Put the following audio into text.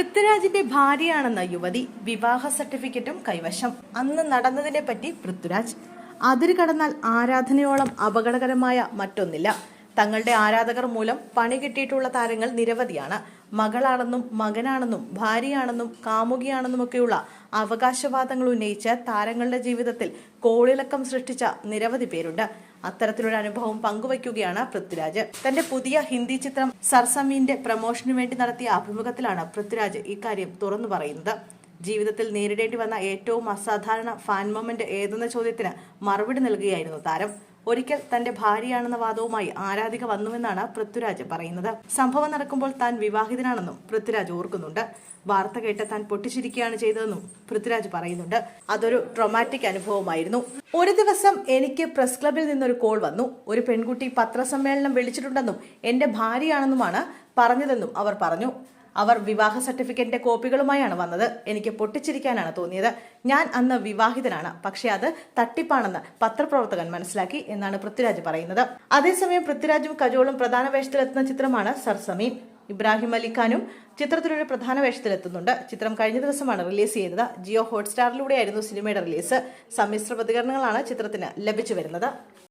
പൃഥ്വിരാജിന്റെ ഭാര്യയാണെന്ന യുവതി വിവാഹ സർട്ടിഫിക്കറ്റും കൈവശം. അന്ന് നടന്നതിനെ പറ്റി പൃഥ്വിരാജ് അതിര് കടന്നാൽ ആരാധനയോളം അപകടകരമായ മറ്റൊന്നില്ല. തങ്ങളുടെ ആരാധകർ മൂലം പണി കിട്ടിയിട്ടുള്ള താരങ്ങൾ നിരവധിയാണ്. മകളാണെന്നും മകനാണെന്നും ഭാര്യയാണെന്നും കാമുകിയാണെന്നുമൊക്കെയുള്ള അവകാശവാദങ്ങൾ ഉന്നയിച്ച് താരങ്ങളുടെ ജീവിതത്തിൽ കോളിളക്കം സൃഷ്ടിച്ച നിരവധി പേരുണ്ട്. അത്തരത്തിലൊരു അനുഭവം പങ്കുവയ്ക്കുകയാണ് പൃഥ്വിരാജ്. തന്റെ പുതിയ ഹിന്ദി ചിത്രം സർസമീന്റെ പ്രമോഷനു വേണ്ടി നടത്തിയ അഭിമുഖത്തിലാണ് പൃഥ്വിരാജ് ഇക്കാര്യം തുറന്നു പറയുന്നത്. ജീവിതത്തിൽ നേരിടേണ്ടി വന്ന ഏറ്റവും അസാധാരണ ഫാൻ മൊമെന്റ് ഏതെന്ന ചോദ്യത്തിന് മറുപടി നൽകുകയായിരുന്നു താരം. ഒരിക്കൽ തന്റെ ഭാര്യയാണെന്ന വാദവുമായി ആരാധിക വന്നുവെന്നാണ് പൃഥ്വിരാജ് പറയുന്നത്. സംഭവം നടക്കുമ്പോൾ താൻ വിവാഹിതനാണെന്നും പൃഥ്വിരാജ് ഓർക്കുന്നുണ്ട്. വാർത്ത കേട്ട് താൻ പൊട്ടിച്ചിരിക്കുകയാണ് ചെയ്തതെന്നും പൃഥ്വിരാജ് പറയുന്നുണ്ട്. അതൊരു ട്രൊമാറ്റിക് അനുഭവമായിരുന്നു. ഒരു ദിവസം എനിക്ക് പ്രസ് ക്ലബിൽ നിന്നൊരു കോൾ വന്നു. ഒരു പെൺകുട്ടി പത്രസമ്മേളനം വിളിച്ചിട്ടുണ്ടെന്നും എന്റെ ഭാര്യയാണെന്നുമാണ് പറഞ്ഞതെന്നും അവർ പറഞ്ഞു. അവർ വിവാഹ സർട്ടിഫിക്കറ്റിന്റെ കോപ്പികളുമായാണ് വന്നത്. എനിക്ക് പൊട്ടിച്ചിരിക്കാനാണ് തോന്നിയത്. ഞാൻ അന്ന് വിവാഹിതനാണ്. പക്ഷെ അത് തട്ടിപ്പാണെന്ന് പത്രപ്രവർത്തകൻ മനസ്സിലാക്കി എന്നാണ് പൃഥ്വിരാജ് പറയുന്നത്. അതേസമയം പൃഥ്വിരാജും കജോളും പ്രധാന വേഷത്തിലെത്തുന്ന ചിത്രമാണ് സർസമീൻ ഇബ്രാഹിം അലിഖാനും ചിത്രത്തിലൂടെ പ്രധാന വേഷത്തിലെത്തുന്നുണ്ട്. ചിത്രം കഴിഞ്ഞ ദിവസമാണ് റിലീസ് ചെയ്തത് ജിയോ ഹോട്ട്സ്റ്റാറിലൂടെയായിരുന്നു സിനിമയുടെ റിലീസ്. സമ്മിശ്ര പ്രതികരണങ്ങളാണ് ചിത്രത്തിന് ലഭിച്ചു വരുന്നത്.